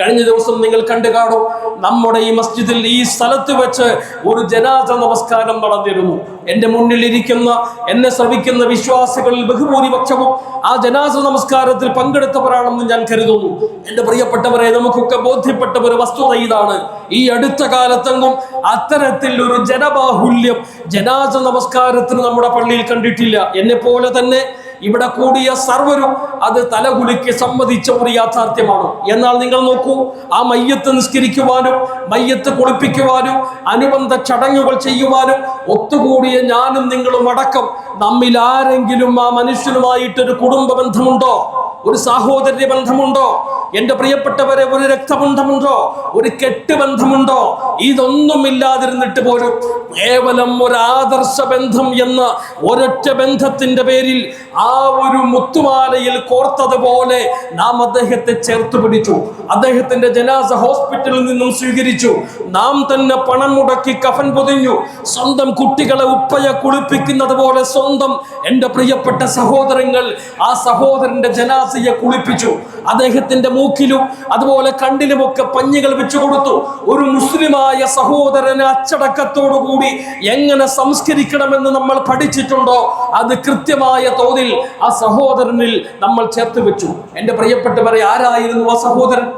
കഴിഞ്ഞ ദിവസം നിങ്ങൾ കണ്ടു കാണും നമ്മുടെ ഈ മസ്ജിദിൽ ഈ സ്ഥലത്ത് വെച്ച് ഒരു ജനാസ നമസ്കാരം നടന്നിരുന്നു. എന്റെ മുന്നിൽ ഇരിക്കുന്ന എന്നെ ശ്രമിക്കുന്ന വിശ്വാസികളിൽ ബഹുഭൂരിപക്ഷവും ആ ജനാസ നമസ്കാരത്തിൽ പങ്കെടുത്തവരാണെന്ന് ഞാൻ കരുതുന്നു. എന്റെ പ്രിയപ്പെട്ടവരെ നമുക്കൊക്കെ ബോധ്യപ്പെട്ട ഒരു വസ്തുത ഇതാണ്. ഈ അടുത്ത കാലത്തെങ്ങും അത്തരത്തിൽ ഒരു ജനബാഹുല്യം ജനാസ നമസ്കാരത്തിന് നമ്മുടെ പള്ളിയിൽ കണ്ടിട്ടില്ല. എന്നെ പോലെ തന്നെ ഇവിടെ കൂടിയ സർവരും അത് തലകുലുക്കി സമ്മതിച്ച ഒരു യാഥാർത്ഥ്യമാണ്. എന്നാൽ നിങ്ങൾ നോക്കൂ ആ മയ്യത്ത് നിസ്കരിക്കുവാനും മയ്യത്ത് കുളിപ്പിക്കുവാനും അനുബന്ധ ചടങ്ങുകൾ ചെയ്യുവാനും ഒത്തുകൂടിയ ഞാനും നിങ്ങളും അടക്കം നമ്മിൽ ആരെങ്കിലും ആ മനുഷ്യനുമായിട്ടൊരു കുടുംബ ബന്ധമുണ്ടോ ഒരു സാഹോദര്യ ബന്ധമുണ്ടോ? എന്റെ പ്രിയപ്പെട്ടവരെ ഒരു രക്തബന്ധമുണ്ടോ? ഒരു കെട്ടുബന്ധമുണ്ടോ? ഇതൊന്നും ഇല്ലാതിരുന്നിട്ട് പോലും കേവലം ഒരു ആദർശ ബന്ധം എന്ന ഒരൊറ്റ ബന്ധത്തിന്റെ പേരിൽ ആ ഒരു മുത്തുമാലയിൽ കോർത്തതുപോലെ നാം അദ്ദേഹത്തെ ചേർത്ത് പിടിച്ചു. അദ്ദേഹത്തിന്റെ ജനാസ ഹോസ്പിറ്റലിൽ നിന്നും സ്വീകരിച്ചു. നാം തന്നെ പണം മുടക്കി കഫൻ പൊതിഞ്ഞു. സ്വന്തം കുട്ടികളെ ഉപ്പയെ കുളിപ്പിക്കുന്നത് പോലെ സ്വന്തം എന്റെ പ്രിയപ്പെട്ട സഹോദരങ്ങൾ ആ സഹോദരന്റെ ജനാസയെ കുളിപ്പിച്ചു. അദ്ദേഹത്തിന്റെ മൂക്കിലും അതുപോലെ കണ്ണിലുമൊക്കെ പഞ്ഞികൾ വെച്ചു കൊടുത്തു. ഒരു മുസ്ലിമായ സഹോദരനെ അച്ചടക്കത്തോടുകൂടി എങ്ങനെ സംസ്കരിക്കണമെന്ന് നമ്മൾ പഠിച്ചിട്ടുണ്ടോ? അത് കൃത്യമായ തോതിൽ ആ സഹോദരനിൽ നമ്മൾ ചേർത്ത് വെച്ചു. എന്റെ പ്രിയപ്പെട്ടവരെ ആരായിരുന്നു ആ സഹോദരൻ?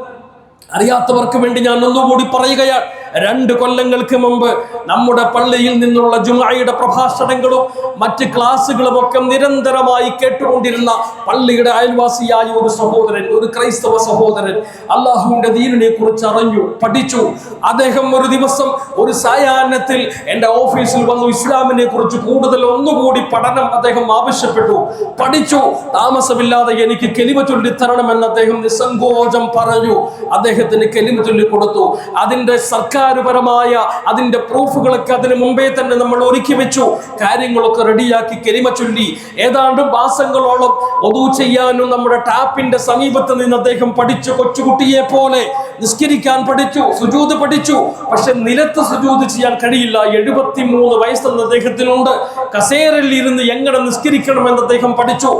അറിയാത്തവർക്ക് വേണ്ടി ഞാൻ ഒന്നുകൂടി പറയുകയാണ്. രണ്ട് കൊല്ലങ്ങൾക്ക് മുമ്പ് നമ്മുടെ പള്ളിയിൽ നിന്നുള്ള ജുമായിയുടെ പ്രഭാഷണങ്ങളും മറ്റ് ക്ലാസ്സുകളും ഒക്കെ നിരന്തരമായി കേട്ടുകൊണ്ടിരുന്ന പള്ളിയുടെ അയൽവാസിയായ ഒരു സഹോദരൻ ഒരു ക്രൈസ്തവ സഹോദരൻ അള്ളാഹുവിന്റെ ദീനിനെ കുറിച്ച് അറിഞ്ഞു പഠിച്ചു. അദ്ദേഹം ഒരു ദിവസം ഒരു സായാഹ്നത്തിൽ എന്റെ ഓഫീസിൽ വന്നു. ഇസ്ലാമിനെ കുറിച്ച് കൂടുതൽ ഒന്നുകൂടി പഠനം അദ്ദേഹം ആവശ്യപ്പെട്ടു. പഠിച്ചു. താമസമില്ലാതെ എനിക്ക് കെലിമ ചൊല്ലി തരണമെന്ന് അദ്ദേഹം നിസ്സങ്കോചം പറഞ്ഞു. അദ്ദേഹത്തിന് കെലിമ ചൊല്ലി കൊടുത്തു അതിന്റെ സർക്കാരുപരമായ അതിന്റെ പ്രൂഫുകളൊക്കെ അതിന് മുമ്പേ തന്നെ നമ്മൾ ഒരുക്കി വെച്ചു. കാര്യങ്ങളൊക്കെ റെഡിയാക്കി കെലിമ ചൊല്ലി. ഏതാണ്ട് മാസങ്ങളോളം ഒതു ചെയ്യാനും നമ്മുടെ ടാപ്പിന്റെ സമീപത്ത് നിന്ന് അദ്ദേഹം പഠിച്ചു കൊച്ചുകുട്ടിയെ പോലെ നിസ്കരിക്കാൻ പഠിച്ചു സുജൂത് പഠിച്ചു. പക്ഷെ നിലത്ത് സുജൂത് ചെയ്യാൻ കഴിയില്ല. എഴുപത്തി മൂന്ന് വയസ്സെന്ന് അദ്ദേഹത്തിനുണ്ട്. കസേരയിൽ ഇരുന്ന് എങ്ങനെ നിസ്കരിക്കണമെന്ന് അദ്ദേഹം പഠിച്ചു.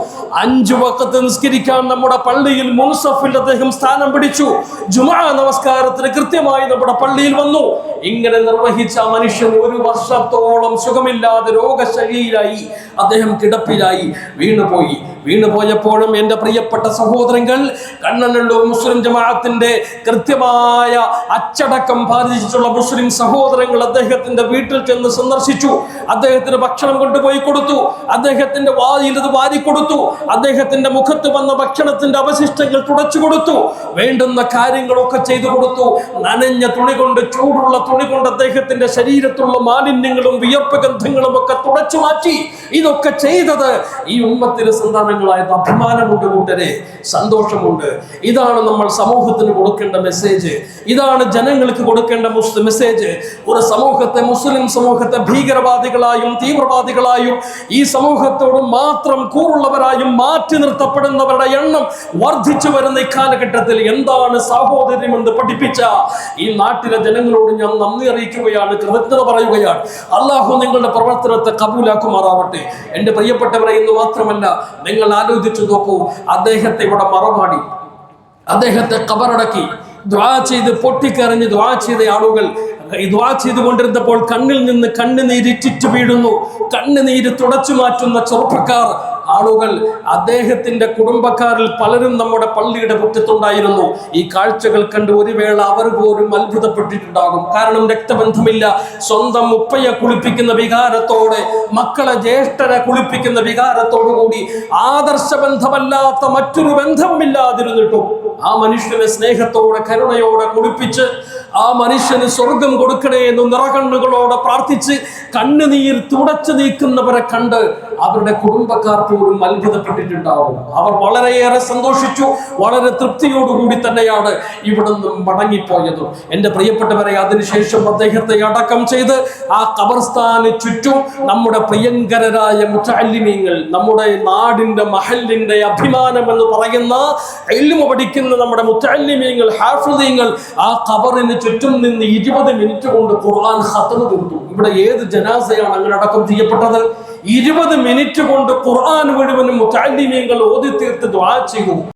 അഞ്ചു വക്കത്ത് നിസ്കരിക്കാൻ നമ്മുടെ പള്ളിയിൽ മുൻസഫിൽ അദ്ദേഹം സ്ഥാനം പിടിച്ചു. ജുമാ നമസ്കാരത്തിന് കൃത്യമായി നമ്മുടെ പള്ളിയിൽ വന്നു. ഇങ്ങനെ നിർവഹിച്ച മനുഷ്യൻ ഒരു വർഷത്തോളം സുഖമില്ലാതെ രോഗശൈലിയിലായി അദ്ദേഹം കിടപ്പിലായി. വീണുപോയി. വീണുപോയപ്പോഴും എന്റെ പ്രിയപ്പെട്ട സഹോദരങ്ങൾ കണ്ണനല്ലൂർ മുസ്ലിം ജമാഅത്തിന്റെ കൃത്യമായ അച്ചടക്കം പാലിച്ചിട്ടുള്ള മുസ്ലിം സഹോദരങ്ങൾ അദ്ദേഹത്തിന്റെ വീട്ടിൽ ചെന്ന് സന്ദർശിച്ചു. അദ്ദേഹത്തിന് ഭക്ഷണം കൊണ്ടുപോയി കൊടുത്തു. അദ്ദേഹത്തിന്റെ വായിൽ ഇത് വാരി കൊടുത്തു. അദ്ദേഹത്തിന്റെ മുഖത്ത് വന്ന ഭക്ഷണത്തിന്റെ അവശിഷ്ടങ്ങൾ തുടച്ചു കൊടുത്തു. വേണ്ടുന്ന കാര്യങ്ങളൊക്കെ ചെയ്തു കൊടുത്തു. നനഞ്ഞ തുണി കൊണ്ട് ചൂടുള്ള തുണി കൊണ്ട് അദ്ദേഹത്തിന്റെ ശരീരത്തുള്ള മാലിന്യങ്ങളും വിയർപ്പ് ഗന്ധങ്ങളും ഒക്കെ തുടച്ചു മാറ്റി ഇതൊക്കെ ചെയ്തത് ഈ ഉമ്മത്തിന് സന്താനങ്ങളായത് അഭിമാനമുണ്ട് കൂട്ടരെ സന്തോഷമുണ്ട്. ഇതാണ് നമ്മൾ സമൂഹത്തിന് കൊടുക്കേണ്ട മെസ്സേജ് ഇതാണ് ജനങ്ങൾക്ക് കൊടുക്കേണ്ട മെസ്സേജ് ഒരു സമൂഹത്തെ മുസ്ലിം സമൂഹത്തെ ഭീകരവാദികളായും തീവ്രവാദികളായും ഈ സമൂഹത്തോട് മാത്രം കൂറുള്ളവരായും മാറ്റി നിർത്തപ്പെടുന്നവരുടെ എണ്ണം വർദ്ധിച്ചു വരുന്ന ഈ കാലഘട്ടത്തിൽ എന്താണ് സാഹോദര്യമെന്ന് പഠിപ്പിച്ച ഈ നാട്ടിലെ ജനങ്ങളോട് ഞാൻ നന്ദി അറിയിക്കുകയാണ് കൃതജ്ഞത പറയുകയാണ്. അള്ളാഹു നിങ്ങളുടെ പ്രവർത്തനത്തെ കബൂലാക്കുമാറാവട്ടെ. എന്റെ പ്രിയപ്പെട്ടവരെ ഇന്ന് മാത്രമല്ല നിങ്ങൾ ആലോചിച്ചു നോക്കൂ അദ്ദേഹത്തെ ഇവിടെ മറമാടി. അദ്ദേഹത്തെ കബറടക്കി. ദ്വാ ചെയ്ത് പൊട്ടിക്കറിഞ്ഞ് ദ്വാ ചെയ്ത ആളുകൾ ദ്വാ ചെയ്തുകൊണ്ടിരുന്നപ്പോൾ കണ്ണിൽ നിന്ന് കണ്ണുനീരിറ്റിറ്റ് വീഴുന്നു. കണ്ണുനീര് തുടച്ചു മാറ്റുന്ന ചെറുപ്പക്കാർ ആളുകൾ അദ്ദേഹത്തിന്റെ കുടുംബക്കാരിൽ പലരും നമ്മുടെ പള്ളിയുടെ മുറ്റത്തുണ്ടായിരുന്നു. ഈ കാഴ്ചകൾ കണ്ട് ഒരു വേള അവർ പോലും അത്ഭുതപ്പെട്ടിട്ടുണ്ടാകും. കാരണം രക്തബന്ധമില്ല. സ്വന്തം ഉപ്പയെ കുളിപ്പിക്കുന്ന വികാരത്തോടെ മക്കളെ ജ്യേഷ്ഠനെ കുളിപ്പിക്കുന്ന വികാരത്തോടു കൂടി ആദർശബന്ധമല്ലാത്ത മറ്റൊരു ബന്ധവുമില്ലാതിരുന്നിട്ടും ആ മനുഷ്യനെ സ്നേഹത്തോടെ കരുണയോടെ കുളിപ്പിച്ച് ആ മനുഷ്യന് സ്വർഗം കൊടുക്കണേ എന്ന് നിറകണ്ണുകളോടെ പ്രാർത്ഥിച്ച് കണ്ണുനീർ തുടച്ചു നീക്കുന്നവരെ കണ്ട് അവരുടെ കുടുംബക്കാർ പോലും അത്ഭുതപ്പെട്ടിട്ടുണ്ടാവും. അവർ വളരെയേറെ സന്തോഷിച്ചു വളരെ തൃപ്തിയോടുകൂടി തന്നെയാണ് ഇവിടുന്ന് മടങ്ങിപ്പോയത്. എന്റെ പ്രിയപ്പെട്ടവരെ അതിനുശേഷം അദ്ദേഹത്തെ അടക്കം ചെയ്ത് ആ കബർസ്ഥാന് ചുറ്റും നമ്മുടെ പ്രിയങ്കരരായ മുറ്റാലിമീങ്ങൾ നമ്മുടെ നാടിന്റെ മഹലിന്റെ അഭിമാനം എന്ന് പറയുന്ന എല്ലുമ പഠിക്കുന്ന നമ്മുടെ മുറ്റാലിമീങ്ങൾ ഹാഫിദീങ്ങൾ ആ ഖബറിന് ചുറ്റും നിന്ന് ഇരുപത് മിനിറ്റ് കൊണ്ട് ഖുർആൻ ഖത്തമ തീർത്തു ഇവിടെ ഏത് ജനാസയാണ് അങ്ങനെ അടക്കം ചെയ്യപ്പെട്ടത്? ഇരുപത് മിനിറ്റ് കൊണ്ട് ഖുർആൻ മുഴുവനും മുത്താലിമീങ്ങൾ ഓതി തീർത്ത് ദ്വാ ചെയ്തു.